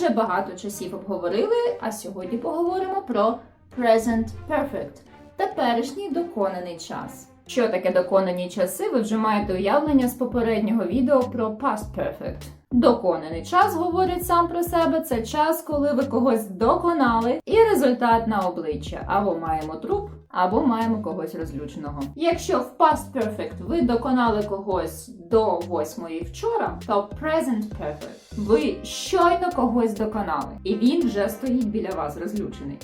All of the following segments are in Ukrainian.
вже багато часів обговорили, а сьогодні поговоримо про present perfect теперішній доконаний час. Що таке доконані часи? Ви вже маєте уявлення з попереднього відео про past perfect. Доконаний час говорить сам про себе. Це час, коли ви когось доконали, і результат на обличчя. Або маємо труп, або маємо когось розлюченого. Якщо в past perfect ви доконали когось до восьмої вчора, то present perfect ви щойно когось доконали, і він вже стоїть біля вас розлючений.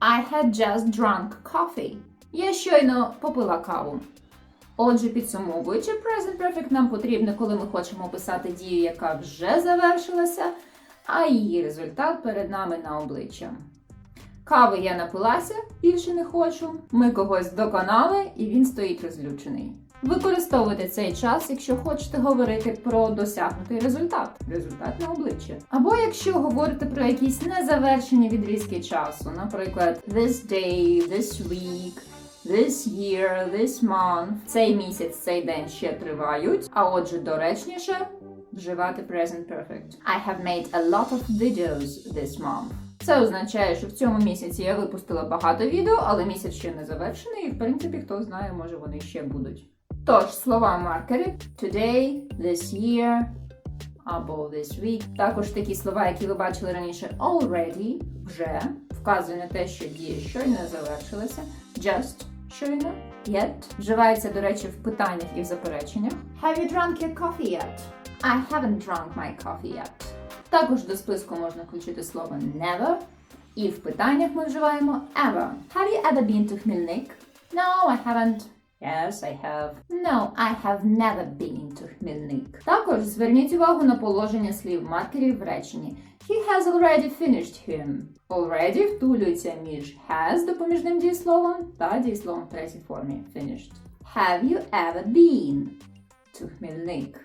I had just drunk coffee. Я щойно попила каву. Отже, підсумовуючи, present perfect нам потрібно, коли ми хочемо описати дію, яка вже завершилася, а її результат перед нами на обличчя. Кави я напилася, більше не хочу. Ми когось доконали, і він стоїть розлючений. Використовуйте цей час, якщо хочете говорити про досягнутий результат, результат на обличчя. Або якщо говорите про якісь незавершені відрізки часу, наприклад, this day, this week, this year, this month. Цей місяць, цей день ще тривають, а отже, доречніше вживати present perfect. I have made a lot of videos this month. Це означає, що в цьому місяці я випустила багато відео, але місяць ще не завершений, і в принципі, хто знає, може вони ще будуть. Тож, слова маркери today, this year або this week. Також такі слова, які ви бачили раніше, already, вже вказує на те, що дія щойно завершилася. Just щойно, yet. Вживається, до речі, в питаннях і в запереченнях. Have you drunk your coffee yet? I haven't drunk my coffee yet. Також до списку можна включити слово never. І в питаннях ми вживаємо ever. Have you ever been to Хмельник? No, I haven't. Yes, I have. No, I have never been to Хмельник. Також зверніть увагу на положення слів маркерів в реченні. He has already finished him. Already втулюється між has допоміжним дієсловом та дієсловом в третій формі finished. Have you ever been to Хмельник?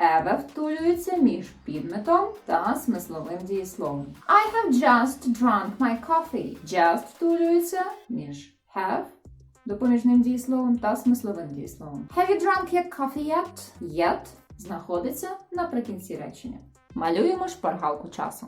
Ever втулюється між підметом та смисловим дієсловом. I have just drunk my coffee. Just втулюється між have допоміжним дієсловом та смисловим дієсловом. Have you drunk your coffee yet? Yet знаходиться наприкінці речення. Малюємо шпаргалку часу.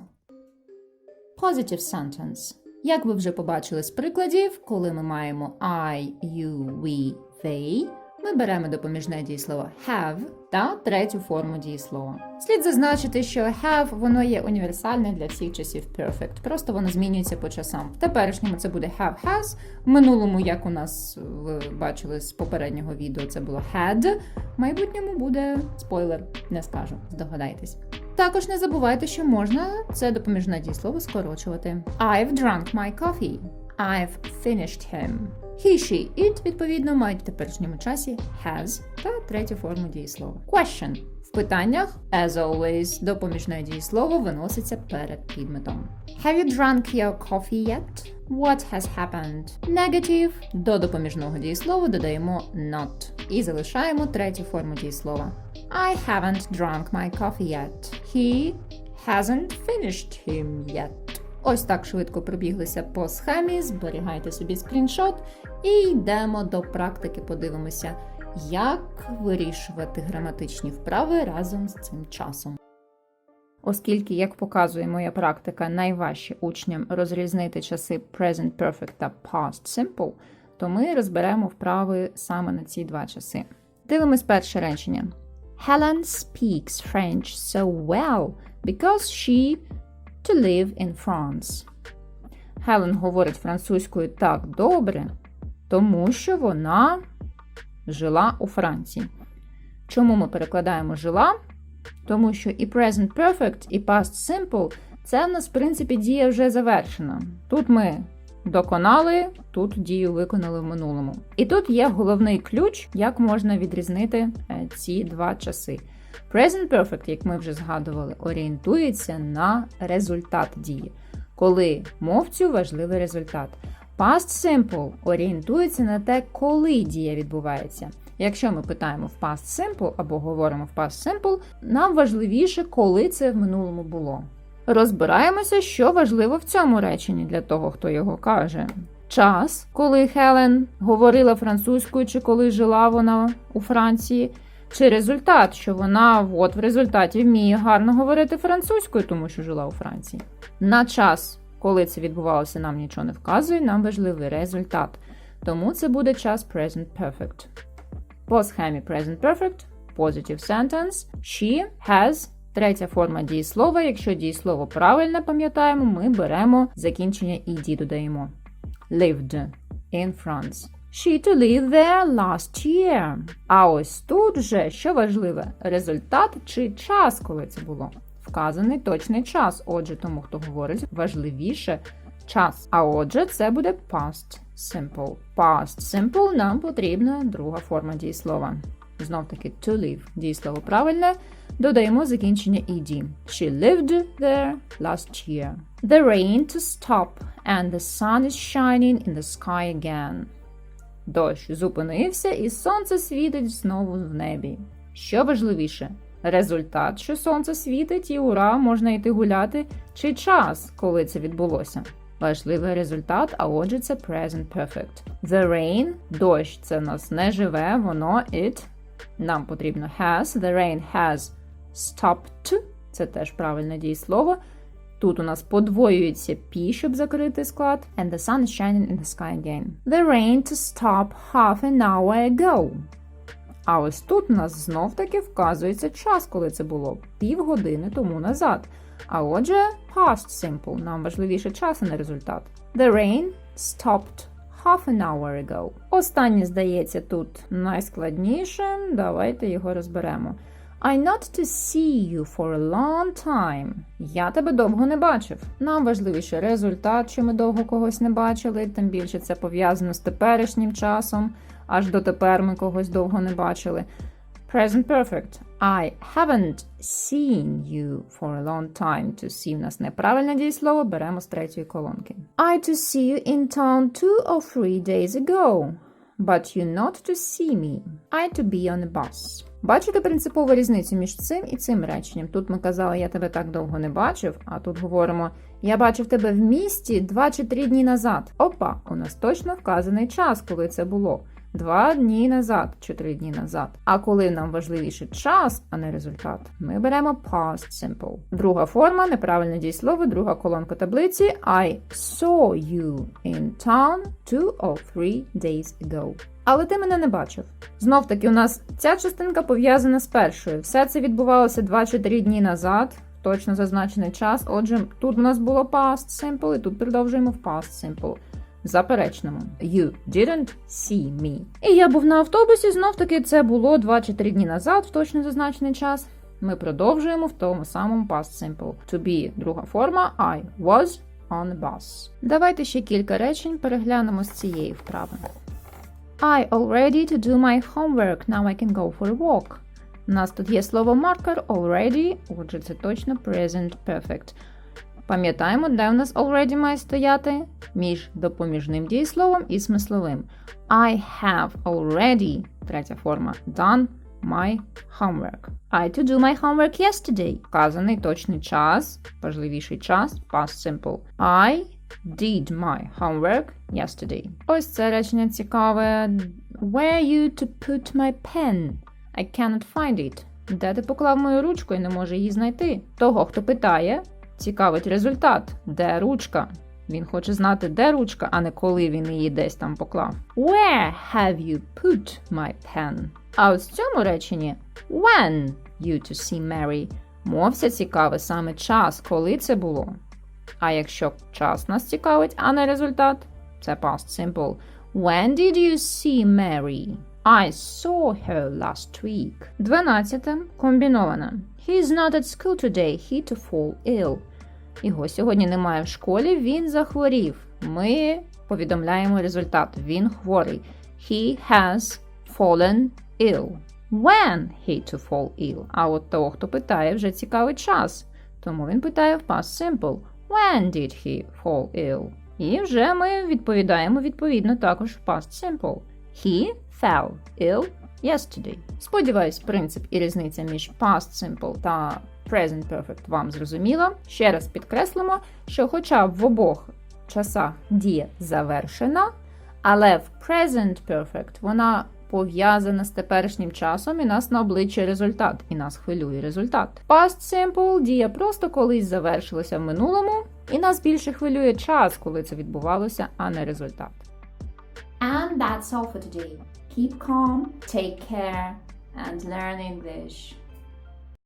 Positive sentence. Як ви вже побачили з прикладів, коли ми маємо I, you, we, they, ми беремо допоміжне дієслово have та третю форму дієслова. Слід зазначити, що have воно є універсальне для всіх часів perfect, просто воно змінюється по часам. В теперішньому це буде have has. В минулому, як у нас ви бачили з попереднього відео, це було had. В майбутньому буде спойлер, не скажу, здогадайтесь. Також не забувайте, що можна це допоміжне дієслово скорочувати. I've drunk my coffee. I've finished him. He, she, it, відповідно, мають в теперішньому часі has та третю форму дієслова. Question. В питаннях, as always, допоміжне дієслово виноситься перед підметом. Have you drunk your coffee yet? What has happened? Negative. До допоміжного дієслова додаємо not. І залишаємо третю форму дієслова. I haven't drunk my coffee yet. He hasn't finished him yet. Ось так швидко пробіглися по схемі. Зберігайте собі скріншот і йдемо до практики. Подивимося, як вирішувати граматичні вправи разом з цим часом. Оскільки, як показує моя практика, найважче учням розрізнити часи present perfect та past simple, то ми розберемо вправи саме на ці два часи. Дивимось перше речення. Helen speaks French so well because she to live in France. Хелен говорить французькою так добре, тому що вона жила у Франції. Чому ми перекладаємо жила? Тому що і present perfect, і past simple це в нас, в принципі, дія вже завершена. Тут ми доконали, тут дію виконали в минулому. І тут є головний ключ, як можна відрізнити е, ці два часи. Present Perfect, як ми вже згадували, орієнтується на результат дії, коли мовцю важливий результат. Past Simple орієнтується на те, коли дія відбувається. Якщо ми питаємо в Past Simple або говоримо в Past Simple, нам важливіше, коли це в минулому було. Розбираємося, що важливо в цьому реченні для того, хто його каже. Час, коли Хелен говорила французькою чи коли жила вона у Франції, чи результат, що вона от в результаті вміє гарно говорити французькою, тому що жила у Франції. На час, коли це відбувалося, нам нічого не вказує, нам важливий результат. Тому це буде час present perfect. По схемі present perfect positive sentence. She has третя форма дієслова. Якщо дієслово правильне пам'ятаємо, ми беремо закінчення ed додаємо. Lived in France. She to live there last year. А ось тут вже, що важливе, результат чи час, коли це було. Вказаний точний час. Отже, тому, хто говорить, важливіше час. А отже, це буде past simple. Past simple нам потрібна друга форма дієслова. Знов таки to live. Дієслово правильне. Додаємо закінчення ed. She lived there last year. The rain to stop and the sun is shining in the sky again. Дощ зупинився і сонце світить знову в небі. Що важливіше? Результат, що сонце світить, і ура, можна йти гуляти, чи час, коли це відбулося. Важливий результат, а отже, це present perfect. The rain, дощ це нас не живе, воно it. Нам потрібно has. The rain has stopped. Це теж правильне дієслово. Тут у нас подвоюється P, щоб закрити склад. And the sun is shining in the sky again. The rain to stop half an hour ago. А ось тут у нас знов таки вказується час, коли це було півгодини тому назад. А отже, past simple. Нам важливіше час, а не результат. The rain stopped half an hour ago. Останнє, здається, тут найскладніше. Давайте його розберемо. I not to see you for a long time. Я тебе довго не бачив. Нам важливіше результат, що ми довго когось не бачили, тим більше це пов'язано з теперішнім часом. Аж дотепер ми когось довго не бачили. Present perfect. I haven't seen you for a long time. To see в нас неправильне дієслово, беремо з третьої колонки. I to see you in town two or three days ago. But you not to see me. I to be on a bus. Бачите принципову різницю між цим і цим реченням. Тут ми казали, я тебе так довго не бачив, а тут говоримо, я бачив тебе в місті два чи три дні назад. Опа, у нас точно вказаний час, коли це було. Два дні назад чи три дні назад. А коли нам важливіше час, а не результат, ми беремо past simple. Друга форма, неправильне дієслово, друга колонка таблиці. I saw you in town two or three days ago. Але ти мене не бачив. Знов таки, у нас ця частинка пов'язана з першою. Все це відбувалося 2 чи 3 дні назад, точно зазначений час. Отже, тут у нас було past simple, і тут продовжуємо в past simple. Заперечному. You didn't see me. І я був на автобусі, знов таки це було 2 чи 3 дні назад, в точно зазначений час. Ми продовжуємо в тому самому past simple. To be друга форма I was on bus. Давайте ще кілька речень переглянемо з цієї вправи. I already to do my homework. Now I can go for a walk. У нас тут є слово marker already, отже, це точно present perfect. Пам'ятаємо, де у нас already має стояти між допоміжним дієсловом і смисловим. I have already, третя форма, done my homework. I to do my homework yesterday. Вказаний точний час, важливіший час, past simple. I did my homework yesterday. Ось це речення цікаве. Where you to put my pen? I cannot find it. Де ти поклав мою ручку і не може її знайти? Того, хто питає, цікавить результат. Де ручка? Він хоче знати, де ручка, а не коли він її десь там поклав. Where have you put my pen? А от в цьому реченні when you to see Mary мовця цікаве саме час, коли це було. А якщо час нас цікавить, а не результат, це past simple. When did you see Mary? I saw her last week. 12. Комбінована. He is not at school today. He to fall ill. Його сьогодні немає в школі, він захворів. Ми повідомляємо результат. Він хворий. He has fallen ill. When he to fall ill. А от того, хто питає, вже цікавий час. Тому він питає в past simple. When did he fall ill? І вже ми відповідаємо відповідно також в past simple. He fell ill yesterday. Сподіваюсь, принцип і різниця між past simple та present perfect вам зрозуміла. Ще раз підкреслимо, що хоча в обох часах дія завершена, але в present perfect вона пов'язана з теперішнім часом, і нас на обличчі результат, і нас хвилює результат. Past simple дія просто колись завершилася в минулому, і нас більше хвилює час, коли це відбувалося, а не результат. And that's all for today. Keep calm, take care, and learn English.